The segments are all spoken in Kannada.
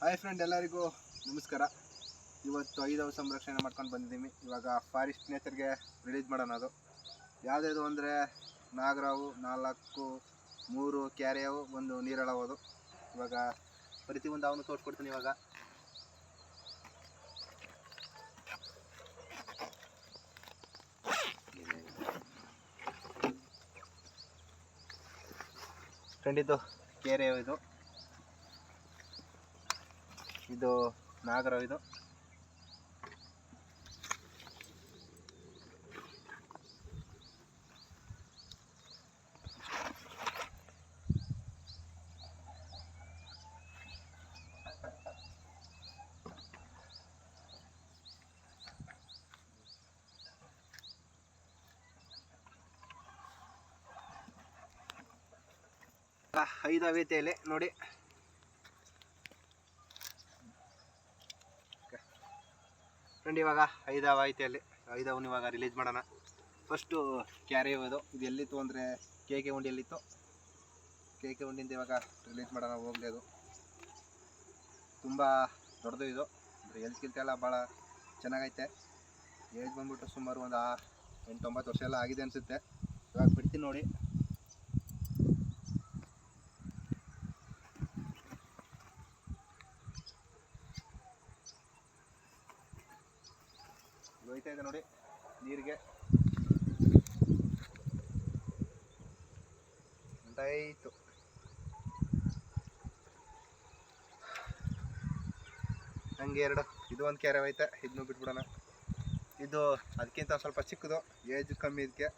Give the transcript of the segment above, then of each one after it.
ಹಾಯ್ ಫ್ರೆಂಡ್ ಎಲ್ಲರಿಗೂ ನಮಸ್ಕಾರ. ಇವತ್ತು ಐದವ ಸಂರಕ್ಷಣೆ ಮಾಡ್ಕೊಂಡು ಬಂದಿದ್ದೀನಿ ಇವಾಗ ಫಾರೆಸ್ಟ್ ನೇಚರ್ಗೆ ರಿಲೀಸ್ ಮಾಡೋಣ ಅದು. ಯಾವುದ್ಯಾವುದು ಅಂದರೆ ನಾಗರಾವು, ನಾಲ್ಕು, ಮೂರು ಕ್ಯಾರೆಯವು ಒಂದು ನೀರಳವದು ಇವಾಗ ಪ್ರತಿ ಒಂದು ಅವನು ತೋರಿಸ್ಕೊಡ್ತೀನಿ ಇವಾಗ. ಫ್ರೆಂಡ್, ಇದು ಕೇರಿಯವು ಇದು. ಇದು ನಾಗರ ಇದು. ಐದಾವೇತೆಯಲ್ಲಿ ನೋಡಿ. ಫ್ರೆಂಡ್, ಇವಾಗ ಐದವ ಐತೆ ಅಲ್ಲಿ. ಐದವನ್ನ ಇವಾಗ ರಿಲೀಸ್ ಮಾಡೋಣ. ಫಸ್ಟು ಕ್ಯಾರಿ ಹೋಗೋದು ಇದು. ಎಲ್ಲಿತ್ತು ಅಂದರೆ ಕೆ ಕೆ ಉಂಡಿಯಲ್ಲಿತ್ತು ಕೆ ಕೆ ಉಂಡಿಂದ ಇವಾಗ ರಿಲೀಸ್ ಮಾಡೋಣ ಹೋಗ್ಲಿ ಅದು. ತುಂಬ ದೊಡ್ಡದು ಇದು. ಅಂದರೆ ಎಲ್ತ್ ಗಿಲ್ತ್ ಎಲ್ಲ ಭಾಳ ಚೆನ್ನಾಗೈತೆ. ಏಜ್ ಬಂದ್ಬಿಟ್ಟು ಸುಮಾರು ಒಂದು ಎಂಟೊಂಬತ್ತು ವರ್ಷ ಎಲ್ಲ ಆಗಿದೆ ಅನಿಸುತ್ತೆ. ಇವಾಗ ಬಿಡ್ತೀನಿ ನೋಡಿ. ಹೋಯ್ತಾ ಇದೆ ನೋಡಿ. ನೀರಿಗೆ. ಆಯ್ತು ಹಂಗೆ ಎರಡು. ಇದು ಒಂದು ಕೆರೆ ಹೋಯ್ತೆ ಇದನ್ನು ಬಿಟ್ಬಿಡೋಣ. ಇದು ಅದಕ್ಕಿಂತ ಸ್ವಲ್ಪ ಚಿಕ್ಕದು. ಏಜ್ ಕಮ್ಮಿ ಇದಕ್ಕೆ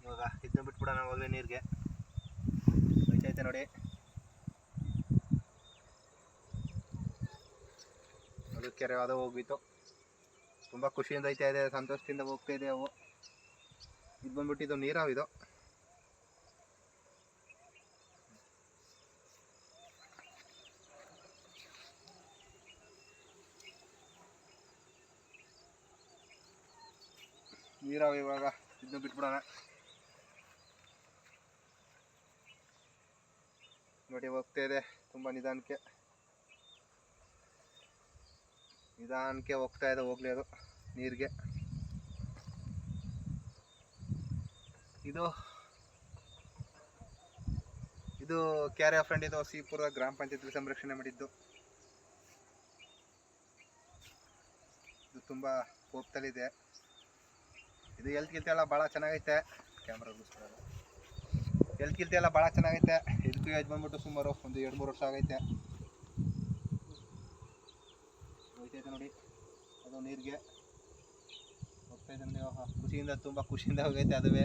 ಇವಾಗ ಬಿಟ್ಬಿಡೋಣ ಹೋಗ್ಲಿ ನೀರಿಗೆ. ಹೋಯ್ತೈತೆ ನೋಡಿ. ಅದು ಕೆರೆ ಅದು ಹೋಗ್ಬಿತ್ತು. ತುಂಬ ಖುಷಿಯಿಂದ ಐತೆ ಇದೆ, ಸಂತೋಷದಿಂದ ಹೋಗ್ತಾ ಇದೆ ಅವು. ಇದು ಬಂದ್ಬಿಟ್ಟಿದ್ದು ಇದು ನೀರಾವ್ ಇದು. ನೀರಾವ್ ಇವಾಗ ಇದನ್ನ ಬಿಟ್ಬಿಡೋಣ. ನೋಡಿ ಹೋಗ್ತಾ ಇದೆ ತುಂಬ ನಿಧಾನಕ್ಕೆ. ನಿಧಾನಕ್ಕೆ ಹೋಗ್ತಾ ಇದೆ ಹೋಗ್ಲಿ ಅದು ನೀರಿಗೆ. ಇದು ಇದು ಕ್ಯಾರೆ ಫ್ರೆಂಡ್ ಇದು ಸಿಪುರ ಗ್ರಾಮ ಪಂಚಾಯತ್ ಸಂರಕ್ಷಣೆ ಮಾಡಿದ್ದು. ಇದು ತುಂಬ ಹೋಗ್ತಲಿದೆ ಇದು ಎಲ್ತ್ ಗಿಲ್ತ ಎಲ್ಲ ಭಾಳ ಚೆನ್ನಾಗೈತೆ ಕ್ಯಾಮ್ರಾ ಎಲ್ತ್ ಗಿಲ್ತ್ ಎಲ್ಲ ಭಾಳ ಚೆನ್ನಾಗೈತೆ. ಇದಕ್ಕೂ ಏಜ್ ಬಂದ್ಬಿಟ್ಟು ಸುಮಾರು ಒಂದು ಎರಡು ಮೂರು ವರ್ಷ ಆಗೈತೆ. ಹೋಯ್ತೈತೆ ನೋಡಿ. ಅದು ನೀರಿಗೆ. ನೋಡಿ. ಆಹಾ, ಖುಷಿಯಿಂದ ತುಂಬ ಖುಷಿಯಿಂದ ಹೋಗೈತೆ ಅದುವೇ.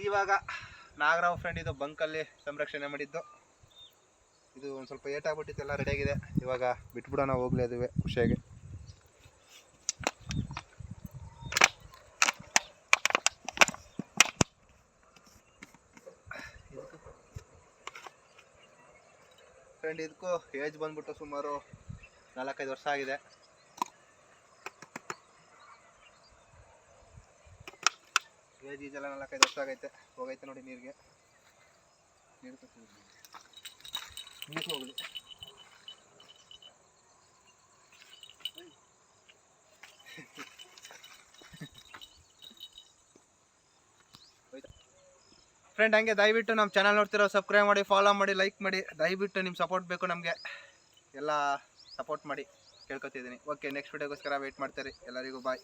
ಇವಾಗ ನಾಗರಾವ್ ಫ್ರೆಂಡ್ ಇದು ಬಂಕಲ್ಲಿ ಸಂರಕ್ಷಣೆ ಮಾಡಿದ್ದು. ಇದು ಒಂದು ಸ್ವಲ್ಪ ಏಟಾಗ್ಬಿಟ್ಟಿತ್ತು ಎಲ್ಲ ರೆಡಿಯಾಗಿದೆ ಇವಾಗ ಬಿಟ್ಬಿಡೋಣ ಹೋಗ್ಲಿ ಅದುವೇ ಖುಷಿಯಾಗಿ. ಫ್ರೆಂಡ್ ಇದಕ್ಕೂ ಏಜ್ ಬಂದ್ಬಿಟ್ಟು ಸುಮಾರು ನಾಲ್ಕೈದು ವರ್ಷ ಆಗಿದೆ. ಏಜ್ ಈಜೆಲ್ಲ ನಾಲ್ಕೈದು ವರ್ಷ ಆಗೈತೆ. ಹೋಗೈತೆ ನೋಡಿ ನೀರಿಗೆ. ನೀರು ನೀರು ಹೋಗಲಿ. ಫ್ರೆಂಡ್ ಹಂಗೆ ದಯವಿಟ್ಟು ನಮ್ಮ ಚಾನಲ್ ನೋಡ್ತಿರೋ ಸಬ್ಸ್ಕ್ರೈಬ್ ಮಾಡಿ ಫಾಲೋ ಮಾಡಿ ಲೈಕ್ ಮಾಡಿ, ದಯವಿಟ್ಟು ನಿಮ್ಮ ಸಪೋರ್ಟ್ ಬೇಕು ನಮಗೆ. ಎಲ್ಲ ಸಪೋರ್ಟ್ ಮಾಡಿ ಕೇಳ್ಕೊತಿದ್ದೀನಿ. ಓಕೆ ನೆಕ್ಸ್ಟ್ ವೀಡಿಯೋಗೋಸ್ಕರ ವೆಯ್ಟ್ ಮಾಡ್ತೀರಿ. ಎಲ್ಲರಿಗೂ ಬಾಯ್